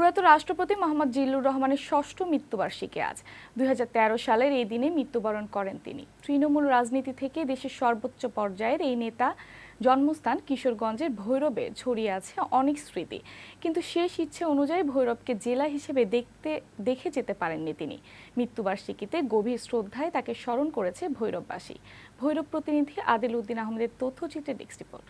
প্রয়াত রাষ্ট্রপতি মোহাম্মদ জিল্লুর রহমানের ষষ্ঠ মৃত্যুবার্ষিকী আজ। দুই হাজার তেরো সালের এই দিনে মৃত্যুবরণ করেন তিনি। তৃণমূল রাজনীতি থেকে দেশের সর্বোচ্চ পর্যায়ের এই নেতা জন্মস্থান কিশোরগঞ্জের ভৈরবে ছড়িয়ে আছে অনেক স্মৃতি। কিন্তু শেষ ইচ্ছে অনুযায়ী ভৈরবকে জেলা হিসেবে দেখতে, দেখে যেতে পারেননি তিনি। মৃত্যুবার্ষিকীতে গভীর শ্রদ্ধায় তাকে স্মরণ করেছে ভৈরববাসী। ভৈরব প্রতিনিধি আদিল উদ্দিন আহমেদের তথ্যচিত্রে ডেস্ক রিপোর্ট।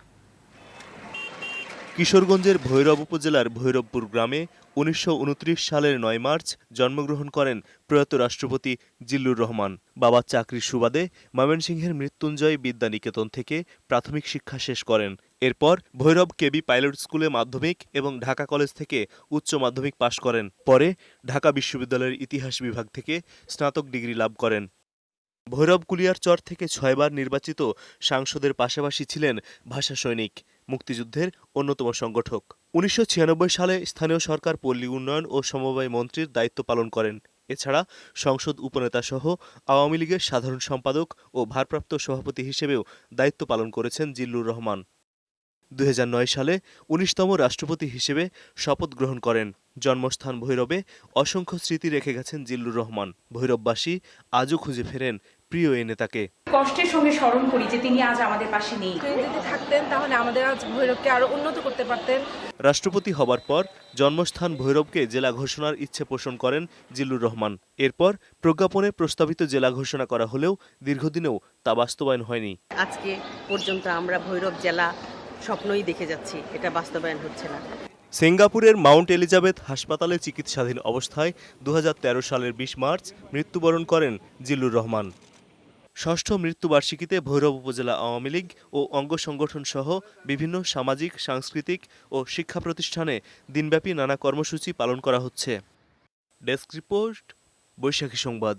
কিশোরগঞ্জের ভৈরব উপজেলার ভৈরবপুর গ্রামে উনিশশো উনত্রিশ সালের নয় মার্চ জন্মগ্রহণ করেন প্রয়াত রাষ্ট্রপতি জিল্লুর রহমান। বাবার চাকরির সুবাদে ময়মনসিংহের মৃত্যুঞ্জয় বিদ্যা নিকেতন থেকে প্রাথমিক শিক্ষা শেষ করেন। এরপর ভৈরব কেবি পাইলট স্কুলে মাধ্যমিক এবং ঢাকা কলেজ থেকে উচ্চ মাধ্যমিক পাশ করেন। পরে ঢাকা বিশ্ববিদ্যালয়ের ইতিহাস বিভাগ থেকে স্নাতক ডিগ্রি লাভ করেন। ভৈরব কুলিয়ার চর থেকে ছয়বার নির্বাচিত সাংসদের পাশাপাশি ছিলেন ভাষা সৈনিক। মুক্তিযুদ্ধের অন্যতম সংগঠক। উনিশশো ছিয়ানব্বই সালে স্থানীয় সরকার পল্লী উন্নয়ন ও সমবায় মন্ত্রীর দায়িত্ব পালন করেন। এছাড়া সংসদ উপনেতা সহ আওয়ামী লীগের সাধারণ সম্পাদক ও ভারপ্রাপ্ত সভাপতি হিসেবেও দায়িত্ব পালন করেছেন জিল্লুর রহমান। দুই হাজার নয় সালে উনিশতম রাষ্ট্রপতি হিসেবে শপথ গ্রহণ করেন। জন্মস্থান ভৈরবে অসংখ্য স্মৃতি রেখে গেছেন জিল্লুর রহমান। ভৈরববাসী আজও খুঁজে ফেরেন প্রিয় এই নেতাকে। কষ্টের সঙ্গে স্মরণ করি যে তিনি আজ আমাদের পাশে নেই। যদি থাকতেন তাহলে আমাদের আজ ভৈরবকে আরও উন্নত করতে পারতেন। রাষ্ট্রপতি হবার পর জন্মস্থান ভৈরবকে জেলা ঘোষণার ইচ্ছে পোষণ করেন জিল্লুর রহমান। এরপর প্রজ্ঞাপনে প্রস্তাবিত জেলা ঘোষণা করা হলেও দীর্ঘদিনেও তা বাস্তবায়ন হয়নি। আজকে পর্যন্ত আমরা ভৈরব জেলা স্বপ্নই দেখে যাচ্ছি এটা বাস্তবায়ন হচ্ছে না। সিঙ্গাপুরের মাউন্ট এলিজাবেথ হাসপাতালে চিকিৎসাধীন অবস্থায় দু হাজার তেরো সালের বিশ মার্চ মৃত্যুবরণ করেন জিল্লুর রহমান। ষষ্ঠ মৃত্যুবার্ষিকীতে ভৈরব উপজেলা আওয়ামী লীগ ও অঙ্গ সংগঠন সহ বিভিন্ন সামাজিক, সাংস্কৃতিক ও শিক্ষা প্রতিষ্ঠানে দিনব্যাপী নানা কর্মসূচি পালন করা হচ্ছে। ডেস্ক রিপোর্ট, বৈশাখী সংবাদ।